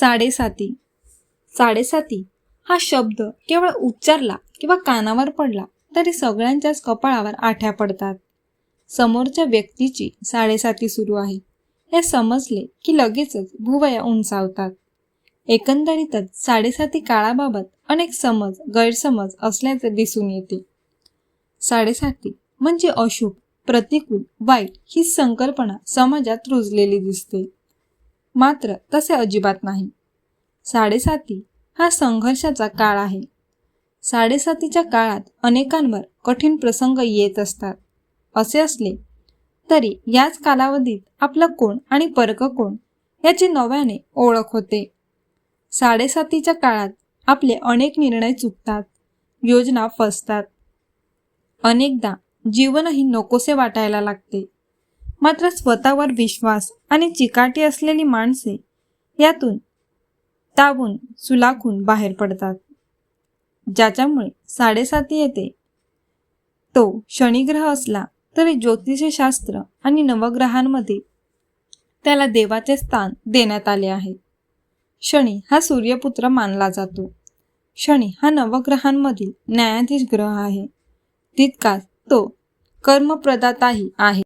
साडेसाती. साडेसाती हा शब्द केवळ उच्चारला किंवा कानावर पडला तरी सगळ्यांच्याच कपाळावर आठ्या पडतात. समोरच्या व्यक्तीची साडेसाती सुरू आहे. हे समजले की लगेचच भुवया उंचावतात. एकंदरीतच साडेसाती काळाबाबत अनेक समज गैरसमज असल्याचे दिसून येते. साडेसाती म्हणजे अशुभ प्रतिकूल वाईट ही संकल्पना समाजात रुजलेली दिसते. मात्र तसे अजिबात नाही. साडेसाती हा संघर्षाचा काळ आहे. साडेसातीच्या काळात अनेकांवर कठीण प्रसंग येत असतात. असे असले तरी याच कालावधीत आपलं कोण आणि परक कोण याची नव्याने ओळख होते. साडेसातीच्या काळात आपले अनेक निर्णय चुकतात योजना फसतात. अनेकदा जीवनही नकोसे वाटायला लागते. मात्र स्वतःवर विश्वास आणि चिकाटी असलेली माणसे यातून ताबून सुलाखून बाहेर पडतात. ज्याच्यामुळे साडेसाती येते. तो शनिग्रह असला तरी ज्योतिषशास्त्र आणि नवग्रहांमध्ये त्याला देवाचे स्थान देण्यात आले आहे. शनी हा सूर्यपुत्र मानला जातो. शनी हा नवग्रहांमधील न्यायाधीश ग्रह आहे. तितकाच तो कर्मप्रदाताही आहे.